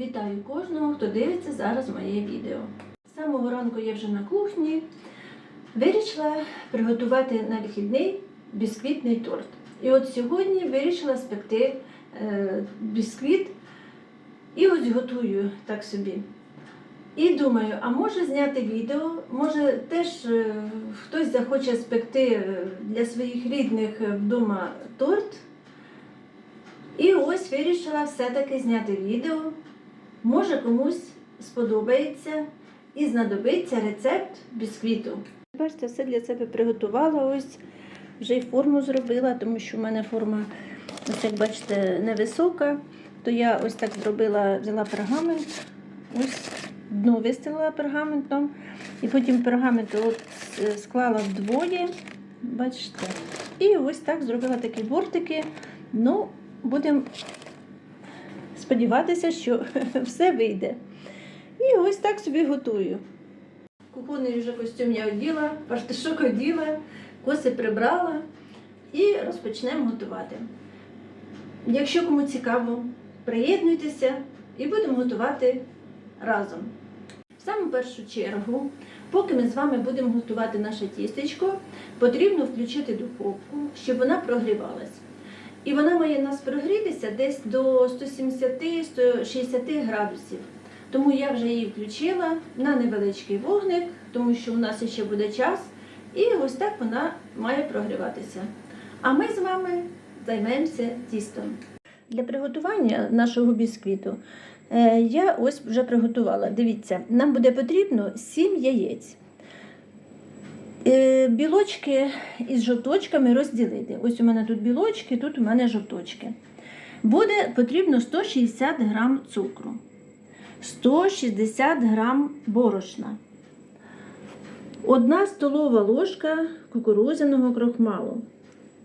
Вітаю кожного, хто дивиться зараз моє відео. З самого ранку я вже на кухні вирішила приготувати на вихідний бісквітний торт. І от сьогодні вирішила спекти е, бісквіт і ось готую так собі. І думаю, а може зняти відео, може теж е, хтось захоче спекти е, для своїх рідних вдома торт. І ось вирішила все-таки зняти відео. Може комусь сподобається і знадобиться рецепт бісквіту. Бачите, все для себе приготувала. Ось вже й форму зробила, тому що в мене форма, ось як бачите, невисока. То я ось так зробила, взяла пергамент, ось дно вистелила пергаментом, і потім пергамент от склала вдвоє. Бачите. І ось так зробила такі бортики. Ну, будемо сподіватися, що все вийде. І ось так собі готую. Кухонний вже костюм я оділа, фартушок оділа, коси прибрала і розпочнемо готувати. Якщо кому цікаво, приєднуйтеся і будемо готувати разом. В саму першу чергу, поки ми з вами будемо готувати наше тістечко, потрібно включити духовку, щоб вона прогрівалась. І вона має нас прогрітися десь до 170-160 градусів. Тому я вже її включила на невеличкий вогник, тому що у нас ще буде час. І ось так вона має прогріватися. А ми з вами займемося тістом. Для приготування нашого бісквіту е, я ось вже приготувала. Дивіться, нам буде потрібно 7 яєць. Е, Білочки із жовточками розділити. Ось у мене тут білочки, тут у мене жовточки. Буде потрібно 160 грам цукру, 160 грам борошна, 1 столова ложка кукурудзяного крохмалу.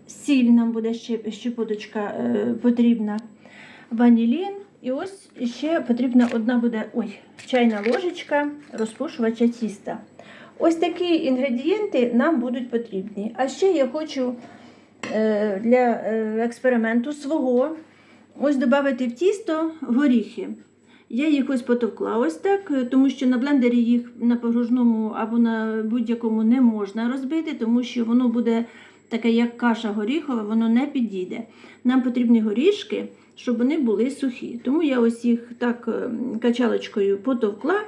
Сіль нам буде ще щепоточка е, потрібна, ванілін. І ось ще потрібна одна буде ой, чайна ложечка розпушувача тіста. Ось такі інгредієнти нам будуть потрібні. А ще я хочу е, для е, експерименту свого ось додати в тісто горіхи. Я їх ось потовкла ось так, е, тому що на блендері їх на погружному або на будь-якому не можна розбити, тому що воно буде таке, як каша горіхова, воно не підійде. Нам потрібні горішки, щоб вони були сухі. Тому я ось їх так качалочкою потовкла.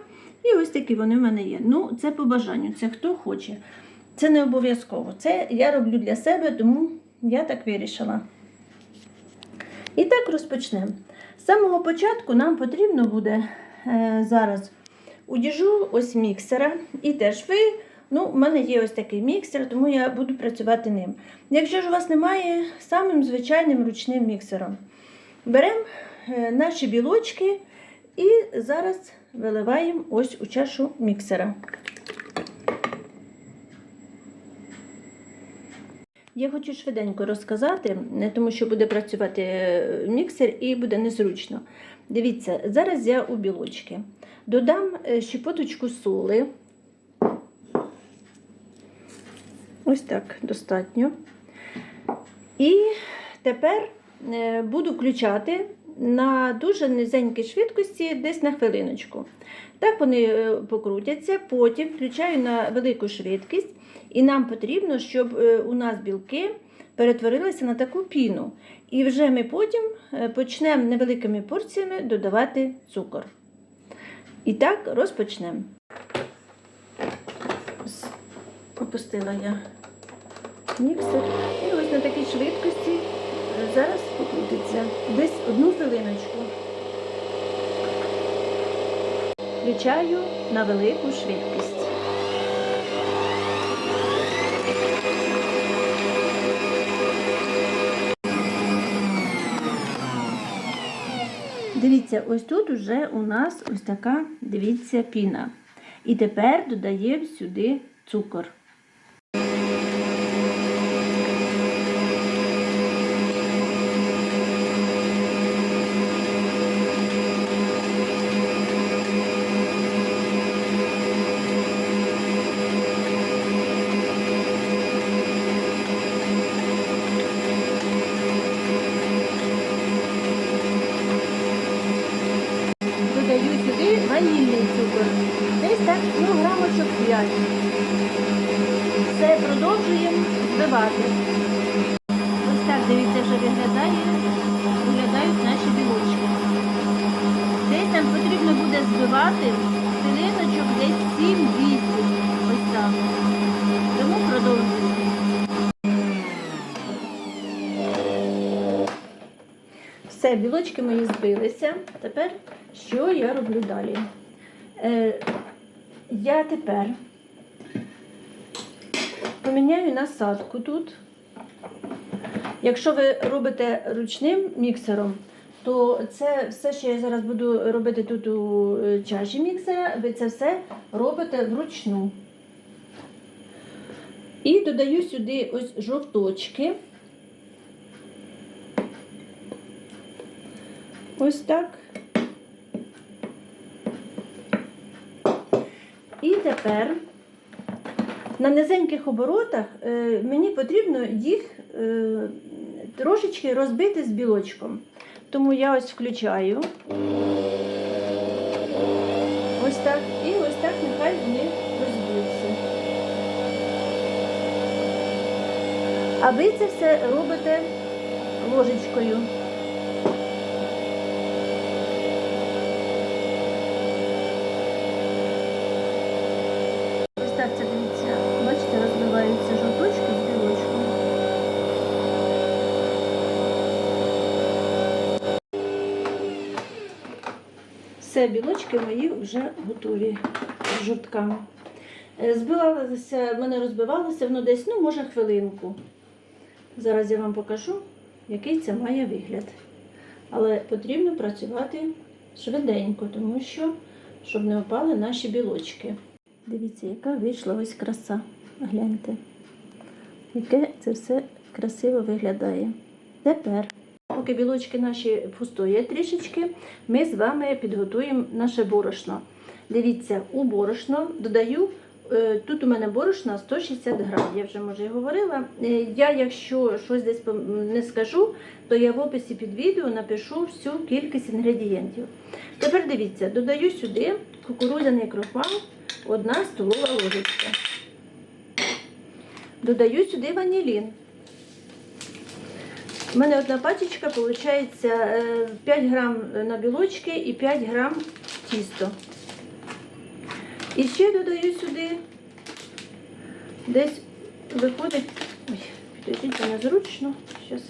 І ось такі вони в мене є. Ну, це по бажанню, це хто хоче. Це не обов'язково. Це я роблю для себе, тому я так вирішила. І так розпочнемо. З самого початку нам потрібно буде е, зараз удіжу ось міксера. І теж ви, ну, в мене є ось такий міксер, тому я буду працювати ним. Якщо ж у вас немає, самим звичайним ручним міксером. Беремо е, наші білочки і зараз виливаємо ось у чашу міксера. Я хочу швиденько розказати, тому що буде працювати е, міксер і буде незручно. Дивіться, зараз я у білочки додам е, щепоточку соли. Ось так достатньо. І тепер е, буду включати на дуже низенькій швидкості, десь на хвилиночку. Так вони е, покрутяться, потім включаю на велику швидкість, і нам потрібно, щоб е, у нас білки перетворилися на таку піну. І вже ми потім е, почнемо невеликими порціями додавати цукор. І так розпочнемо. Опустила я міксер. І ось на такій швидкості зараз покрутиться. Десь одну хвилиночку. Включаю на велику швидкість. Дивіться, ось тут уже у нас ось така, дивіться, піна. І тепер додаємо сюди цукор. Все, мої збилися. Тепер що я роблю далі? Е, я тепер поміняю насадку тут. Якщо ви робите ручним міксером, то це все, що я зараз буду робити тут у е, чаші міксера, ви це все робите вручну. І додаю сюди ось жовточки. Ось так. І тепер на низеньких оборотах е, мені потрібно їх е, трошечки розбити з білочком. Тому я ось включаю. Ось так. І ось так нехай вони розб'ються. А ви це все робите ложечкою. Ось так це дивіться, бачите, розбиваються жовточки з білочком. Все, білочки мої вже готові з жовтками. Е, Збивалося, в мене розбивалося воно десь, ну, може, хвилинку. Зараз я вам покажу, який це має вигляд. Але потрібно працювати швиденько, тому що, щоб не опали наші білочки. Дивіться, яка вийшла ось краса. Гляньте, яке це все красиво виглядає. Тепер, поки білочки наші пустоять трішечки, ми з вами підготуємо наше борошно. Дивіться, у борошно додаю. е, Тут у мене борошна 160 грам, я вже може і говорила. Е, Я, якщо щось десь не скажу, то я в описі під відео напишу всю кількість інгредієнтів. Тепер дивіться, додаю сюди кукурудзяний крохмал, одна столова ложечка. Додаю сюди ванілін. У мене одна пачечка, виходить 5 грам на білочки і 5 грам тісто. І ще додаю сюди, десь виходить, ой, підождіть, це незручно, зараз.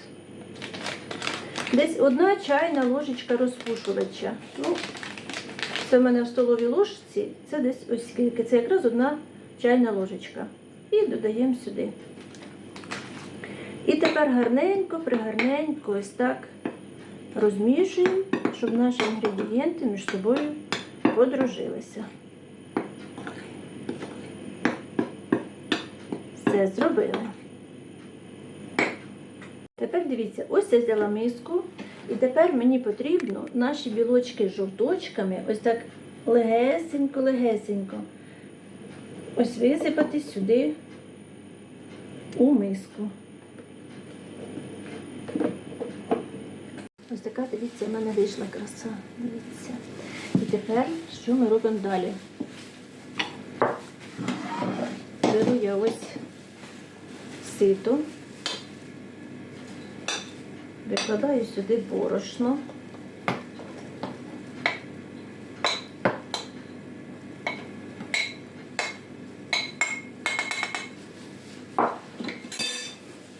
Десь одна чайна ложечка розпушувача. Ну, це в мене в столовій ложці, це десь ось скільки. Це якраз одна чайна ложечка. І додаємо сюди. І тепер гарненько, пригарненько, ось так розмішуємо, щоб наші інгредієнти між собою подружилися. Все зробили. Тепер дивіться, ось я взяла миску, і тепер мені потрібно наші білочки з жовточками ось так легесенько-легесенько ось висипати сюди у миску. Ось така, дивіться, в мене вийшла краса. Дивіться. І тепер що ми робимо далі? Беру я ось сито, викладаю сюди борошно.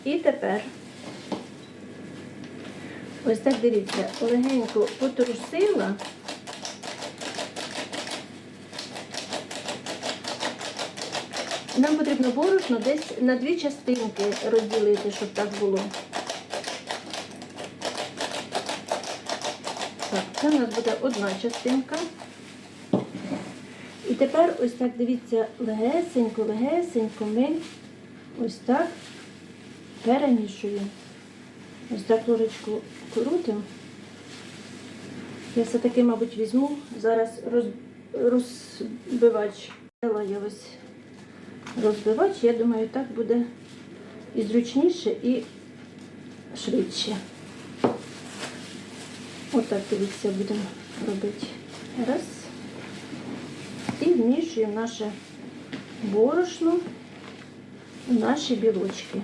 І тепер ось так дивіться, легенько потрусила. Нам потрібно борошно десь на дві частинки розділити, щоб так було. Так, це у нас буде одна частинка. І тепер ось так дивіться, легесенько, легесенько ми ось так перемішуємо. Ось так ложечку крутимо. Я все-таки, мабуть, візьму зараз роз, розбивач. Взяла я ось розбивач, я думаю, так буде і зручніше, і швидше. Отак, дивіться, будемо робити. Раз. І вмішуємо. наше борошно у наші білочки.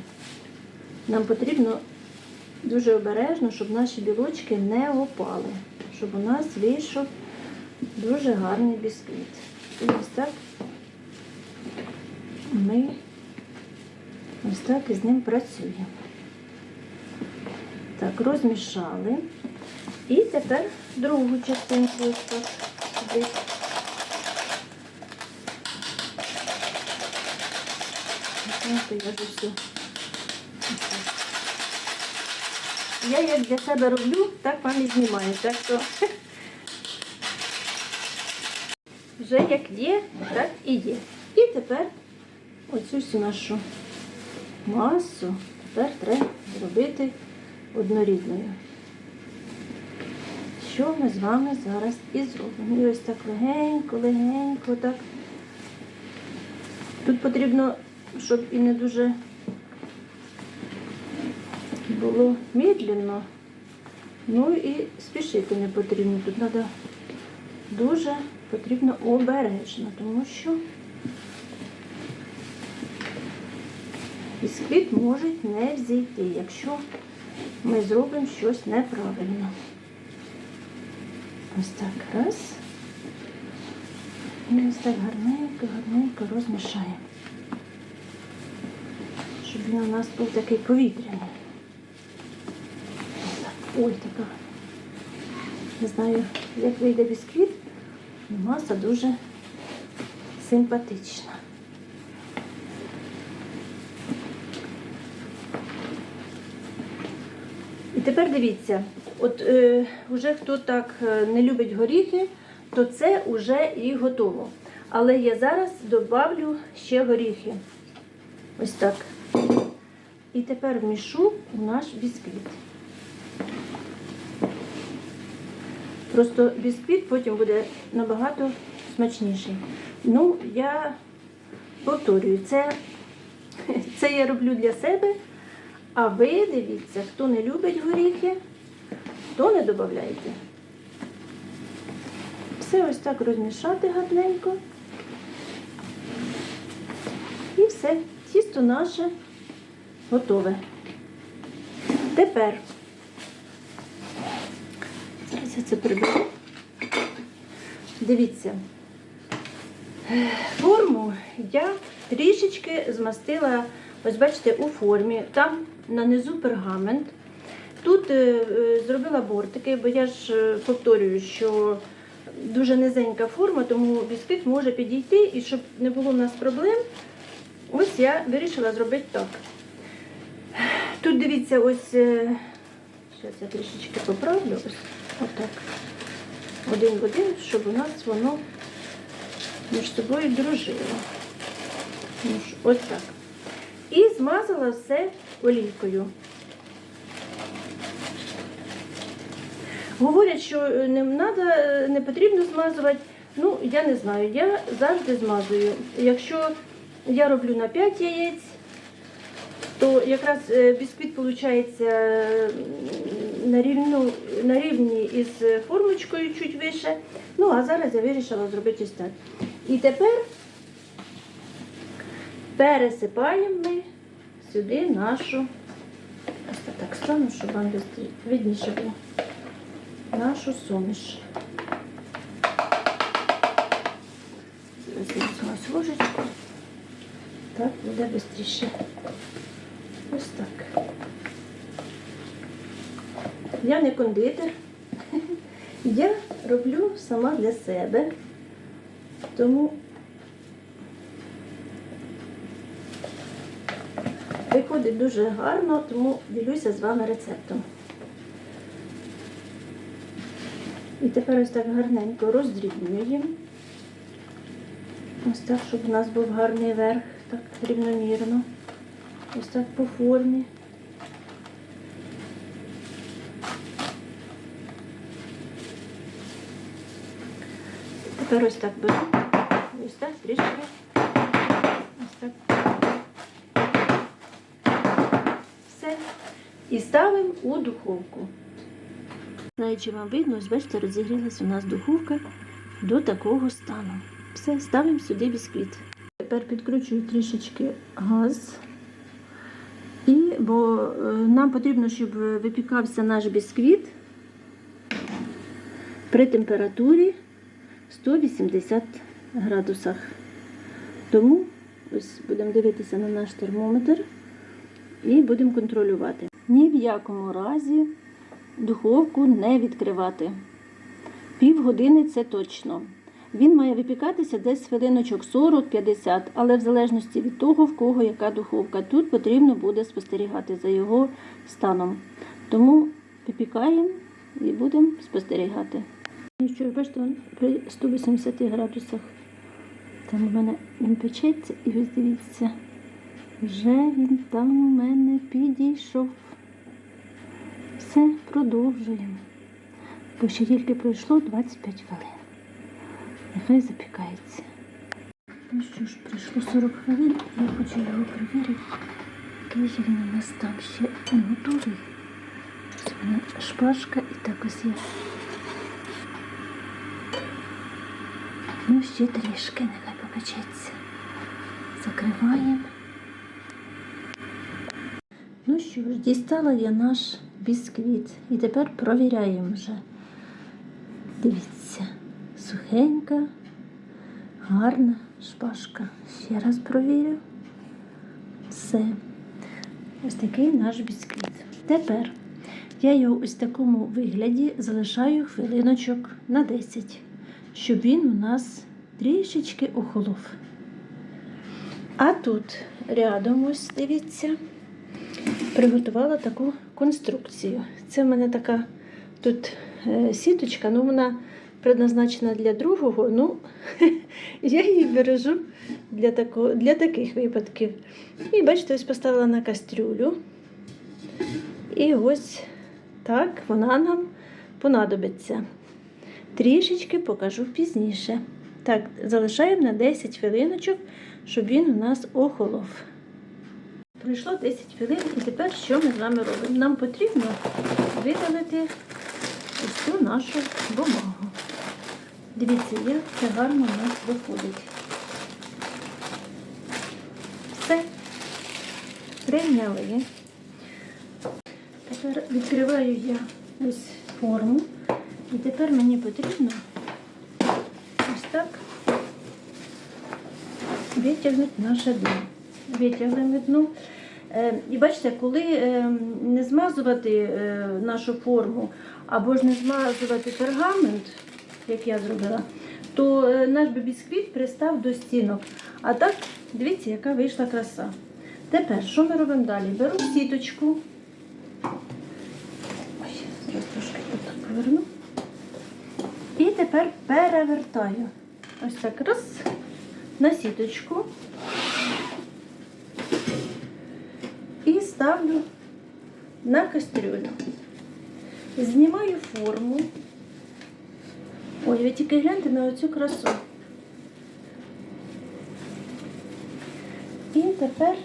Нам потрібно дуже обережно, щоб наші білочки не опали, щоб у нас вийшов дуже гарний бісквіт. І ось так ми ось так із ним працюємо. Так, розмішали. І тепер другу частинку ось так сюди. Я вже все. Я як для себе роблю, так вам і знімаю. Так що вже як є, так і є. І тепер оцю всю нашу масу тепер треба зробити однорідною. Що ми з вами зараз і зробимо. І ось так легенько, легенько, так. Тут потрібно, щоб і не дуже було медленно, ну і спішити не потрібно. Тут треба дуже потрібно обережно, тому що бісквіт може не взійти, якщо ми зробимо щось неправильно. Ось так раз. І ось так гарненько, гарненько розмішаємо. Щоб він у нас був такий повітряний. Ой, така. Не знаю, як вийде бісквіт, маса дуже симпатична. І тепер дивіться, от е, вже хто так е, не любить горіхи, то це вже і готово. Але я зараз добавлю ще горіхи. Ось так. І тепер вмішу наш бісквіт. Просто бісквіт потім буде набагато смачніший. Ну, я повторюю, це, це я роблю для себе. А ви дивіться, хто не любить горіхи, то не додавайте. Все ось так розмішати гарненько. І все, тісто наше готове. Тепер я це приберу. Дивіться, форму я трішечки змастила, ось бачите, у формі. Там на низу пергамент. Тут е, е, зробила бортики, бо я ж е, повторюю, що дуже низенька форма, тому бісквіт може підійти, і щоб не було в нас проблем, ось я вирішила зробити так. Тут дивіться, ось, зараз я трішечки поправлю, ось отак. Один в один, щоб у нас воно між собою дружило. Ну Ось так. І змазала все олійкою. Говорять, що е, не надо, е, не потрібно змазувати. Ну, я не знаю, я завжди змазую. Якщо я роблю на 5 яєць, то якраз е, бісквіт виходить на, рівну, на рівні із формочкою чуть вище. Ну, а зараз я вирішила зробити ось так. І тепер пересипаємо ми сюди нашу, ось так стану, щоб вам видніше було, нашу суміш. Я візьму ложечку. Так буде швидше. Ось так. Я не кондитер. Я роблю сама для себе. Тому виходить дуже гарно, тому ділюся з вами рецептом. І тепер ось так гарненько роздрібнюємо. Ось так, щоб у нас був гарний верх, так рівномірно. Ось так по формі. Тепер ось так беру. Ось так трішки. Ось так. Все. І ставимо у духовку. Знаю, чи вам видно, ось бачите, розігрілась у нас духовка до такого стану. Все, ставимо сюди бісквіт. Тепер підкручую трішечки газ. І, бо е, нам потрібно, щоб випікався наш бісквіт при температурі 180 градусах. Тому ось будемо дивитися на наш термометр і будемо контролювати. Ні в якому разі духовку не відкривати. Півгодини це точно. Він має випікатися десь хвилиночок 40-50, але в залежності від того, в кого яка духовка. Тут потрібно буде спостерігати за його станом. Тому випікаємо і будемо спостерігати. Що, бачите, він при 180 градусах. Там у мене він печеться і ось дивіться, вже він там у мене підійшов. Все, продовжуємо. Бо ще тільки пройшло 25 хвилин. Нехай запікається. Ну що ж, пройшло 40 хвилин, я хочу його перевірити. Який він у нас там ще не готовий. Ось мене шпажка і так ось є. Ну, ще трішки, нехай попечеться. Закриваємо. Ну що ж, дістала я наш бісквіт. І тепер провіряємо вже. Дивіться, сухенька, гарна шпажка. Ще раз провірю. Все. Ось такий наш бісквіт. Тепер я його ось в такому вигляді залишаю хвилиночок на 10, щоб він у нас трішечки охолов. А тут рядом, ось дивіться, приготувала таку конструкцію. Це в мене така тут е, сіточка, ну вона предназначена для другого. Ну, я її бережу для, такого, для таких випадків. І бачите, ось поставила на кастрюлю. І ось так вона нам понадобиться. Трішечки покажу пізніше. Так, залишаємо на 10 хвилиночок, щоб він у нас охолов. Пройшло 10 хвилин, і тепер що ми з вами робимо? Нам потрібно видалити ось цю нашу бумагу. Дивіться, як це гарно у нас виходить. Все. Прийняли. Тепер відкриваю я ось форму. І тепер мені потрібно ось так витягнути наше дно. Витягнемо дно. Е, І бачите, коли е, не змазувати е, нашу форму або ж не змазувати пергамент, як я зробила, то наш би бісквіт пристав до стінок. А так, дивіться, яка вийшла краса. Тепер, що ми робимо далі? Беру сіточку. Ой, зараз трошки тут так поверну. Тепер перевертаю. Ось так раз на сіточку. І ставлю на кастрюлю. Знімаю форму. Ой, ви тільки гляньте на оцю красу. І тепер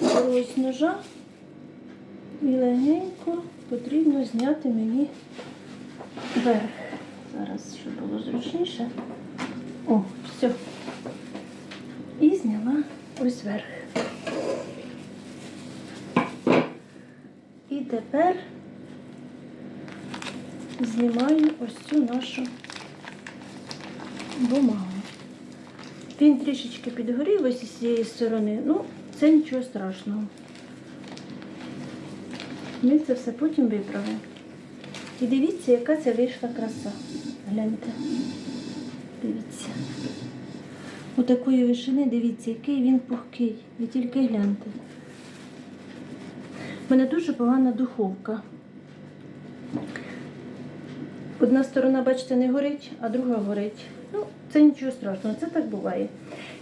беру ось ножа і легенько потрібно зняти мені верх. Зараз, щоб було зручніше. О, все. І зняла ось верх. І тепер знімаю ось цю нашу бумагу. Він трішечки підгорів ось із цієї сторони. Ну, це нічого страшного. Ми це все потім виправимо. І дивіться, яка це вийшла краса. Гляньте. Дивіться. У такої вишини, дивіться, який він пухкий. Ви тільки гляньте. У мене дуже погана духовка. Одна сторона, бачите, не горить, а друга горить. Ну, це нічого страшного, це так буває.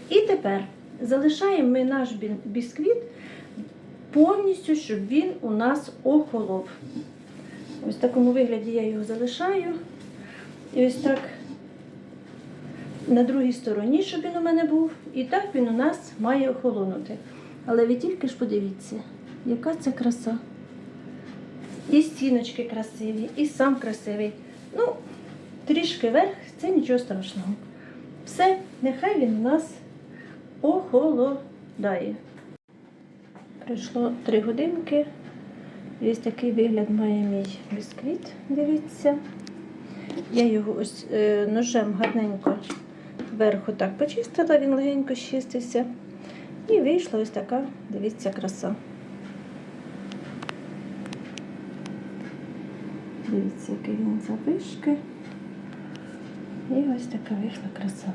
І тепер залишаємо ми наш бісквіт повністю, щоб він у нас охолов. Ось в такому вигляді я його залишаю. І ось так на другій стороні, щоб він у мене був. І так він у нас має охолонути. Але ви тільки ж подивіться, яка це краса. І стіночки красиві, і сам красивий. Ну, трішки верх, це нічого страшного. Все, нехай він у нас охолодає. Пройшло 3 годинки. Ось такий вигляд має мій бісквіт. Дивіться. Я його ось е, ножем гарненько вверху так почистила, він легенько чистився. І вийшла ось така, дивіться, краса. Дивіться, який він завишки. І ось така вийшла краса.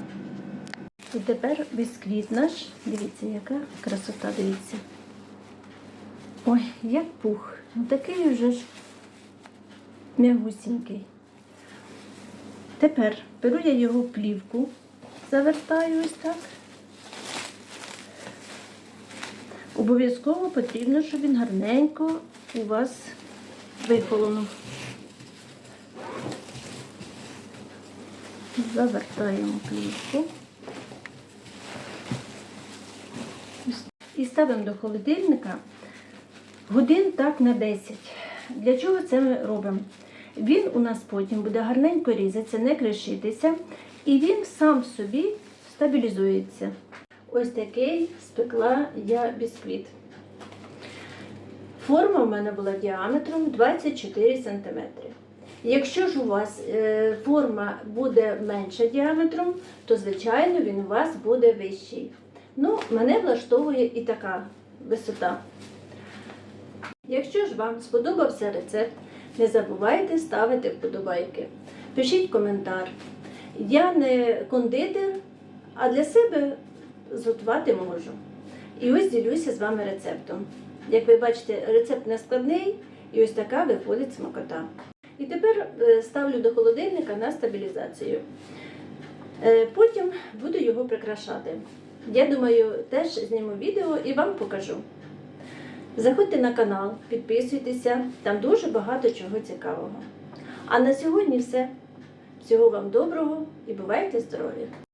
І тепер бісквіт наш. Дивіться, яка красота, дивіться. Ой, як пух. Ну такий вже ж м'ягусінький. Тепер беру я його в плівку, завертаю ось так. Обов'язково потрібно, щоб він гарненько у вас вихолонув. Завертаємо плівку. І ставимо до холодильника годин так на 10. Для чого це ми робимо? Він у нас потім буде гарненько різатися, не кришитися, і він сам собі стабілізується. Ось такий спекла я бісквіт. Форма у мене була діаметром 24 см. Якщо ж у вас е, форма буде менша діаметром, то звичайно він у вас буде вищий. Ну, мене влаштовує і така висота. Якщо ж вам сподобався рецепт, не забувайте ставити вподобайки. Пишіть коментар. Я не кондитер, а для себе зготувати можу. І ось ділюся з вами рецептом. Як ви бачите, рецепт не складний, і ось така виходить смакота. І тепер е, ставлю до холодильника на стабілізацію. Е, Потім буду його прикрашати. Я думаю, теж зніму відео і вам покажу. Заходьте на канал, підписуйтеся, там дуже багато чого цікавого. А на сьогодні все. Всього вам доброго і бувайте здорові!